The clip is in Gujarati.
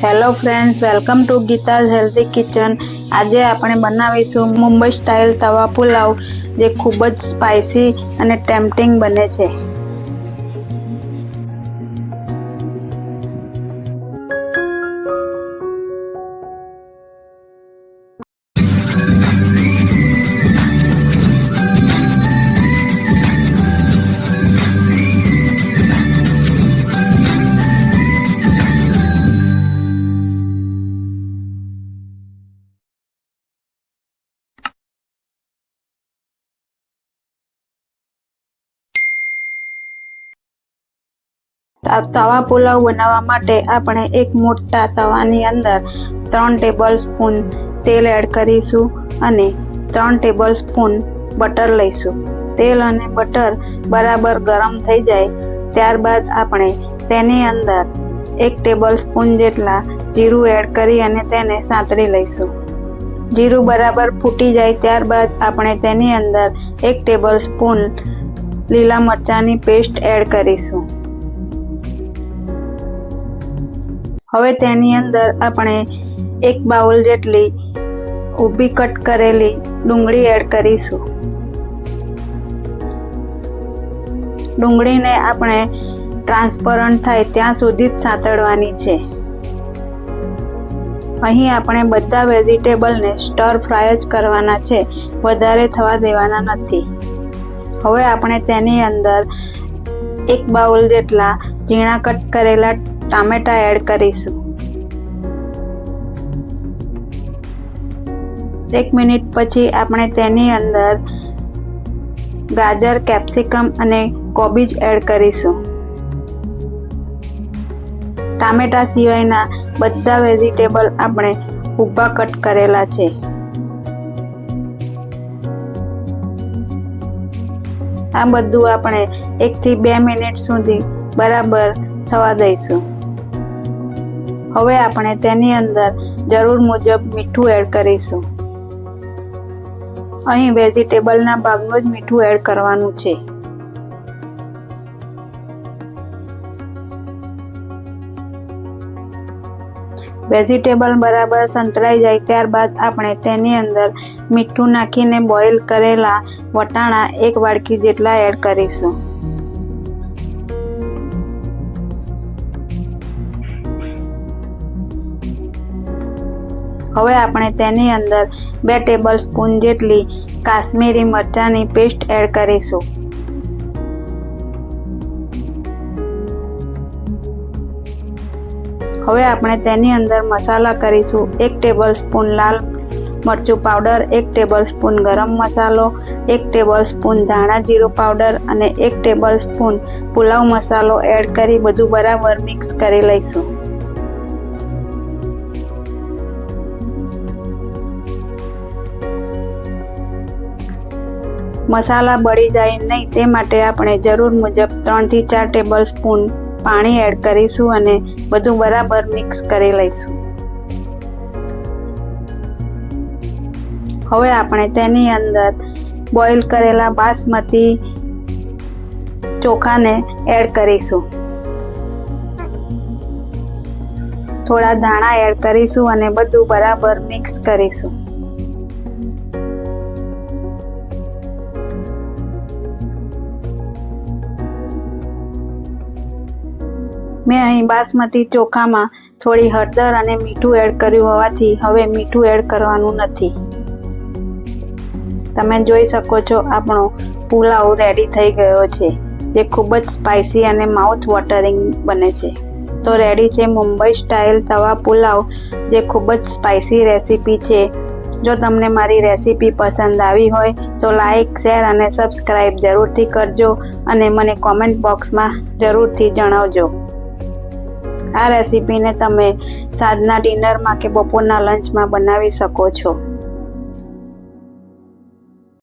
Hello friends welcome to Geeta's healthy kitchen આજે આપણે બનાવીશું મુંબઈ સ્ટાઇલ તવા પુલાવ, જે ખૂબ જ સ્પાઇસી અને ટેમ્પટિંગ બને છે. તવા પુલાવ બનાવવા માટે આપણે એક મોટા તવાની અંદર ત્રણ ટેબલ સ્પૂન તેલ એડ કરીશું અને ત્રણ ટેબલ સ્પૂન બટર લઈશું. તેલ અને બટર બરાબર ગરમ થઈ જાય ત્યારબાદ આપણે તેની અંદર એક ટેબલ સ્પૂન જેટલા જીરું એડ કરી અને તેને સાંતળી લઈશું. જીરું બરાબર ફૂટી જાય ત્યારબાદ આપણે તેની અંદર એક ટેબલ સ્પૂન લીલા મરચાંની પેસ્ટ એડ કરીશું. હવે તેની અંદર આપણે એક બાઉલ જેટલી ઊભી કટ કરેલી ડુંગળી એડ કરીશું. ડુંગળીને આપણે ટ્રાન્સપરન્ટ થાય ત્યાં સુધી જ સાંતળવાની છે. અહીં આપણે બધા વેજીટેબલને સ્ટર ફ્રાય જ કરવાના છે, વધારે થવા દેવાના નથી. હવે આપણે તેની અંદર એક બાઉલ જેટલા ઝીણા કટ કરેલા ટામેટા એડ કરીશું. એક મિનિટ પછી આપણે તેની અંદર ગાજર, કેપ્સિકમ અને કોબીજ એડ કરીશું. ટામેટા સિવાયના બધા વેજીટેબલ આપણે ઊભા કટ કરેલા છે. આ બધું આપણે એકથી બે મિનિટ સુધી બરાબર થવા દઈશું. હવે આપણે તેની અંદર જરૂર મુજબ મીઠું એડ કરીશું. અહીં વેજીટેબલના ભાગનું જ મીઠું એડ કરવાનું છે. વેજીટેબલ બરાબર સંતળાઈ જાય ત્યારબાદ આપણે તેની અંદર મીઠું નાખીને બોઇલ કરેલા વટાણા એક વાડકી જેટલા એડ કરીશું. હવે આપણે તેની અંદર બે ટેબલ સ્પૂન જેટલી કાશ્મીરી મરચાંની પેસ્ટ એડ કરીશું. હવે આપણે તેની અંદર મસાલા કરીશું. એક ટેબલ સ્પૂન લાલ મરચું પાવડર, એક ટેબલ સ્પૂન ગરમ મસાલો, એક ટેબલ સ્પૂન ધાણા જીરું પાવડર અને એક ટેબલ સ્પૂન પુલાવ મસાલો એડ કરી બધું બરાબર મિક્સ કરી લઈશું. મસાલા બળી જાય નહીં, તે માટે આપણે જરૂર મુજબ ત્રણથી ચાર ટેબલ સ્પૂન પાણી એડ કરીશું અને બધું બરાબર મિક્સ કરી લઈશું. હવે આપણે તેની અંદર બોઇલ કરેલા બાસમતી ચોખાને એડ કરીશું. થોડા ધાણા એડ કરીશું અને બધું બરાબર મિક્સ કરીશું. મેં અહીં બાસમતી ચોખામાં થોડી હળદર અને મીઠું એડ કર્યું હોવાથી હવે મીઠું એડ કરવાનું નથી. તમે જોઈ શકો છો આપણો પુલાવ રેડી થઈ ગયો છે, જે ખૂબ જ સ્પાઇસી અને માઉથ વોટરિંગ બને છે. તો રેડી છે મુંબઈ સ્ટાઇલ તવા પુલાવ, જે ખૂબ જ સ્પાઇસી રેસીપી છે. જો તમને મારી રેસીપી પસંદ આવી હોય, તો લાઈક શેર અને સબસ્ક્રાઈબ જરૂરથી કરજો અને મને કોમેન્ટ બોક્સમાં જરૂરથી જણાવજો. આ રેસીપીને તમે સાંજના ડિનરમાં કે બપોરના લંચમાં બનાવી શકો છો.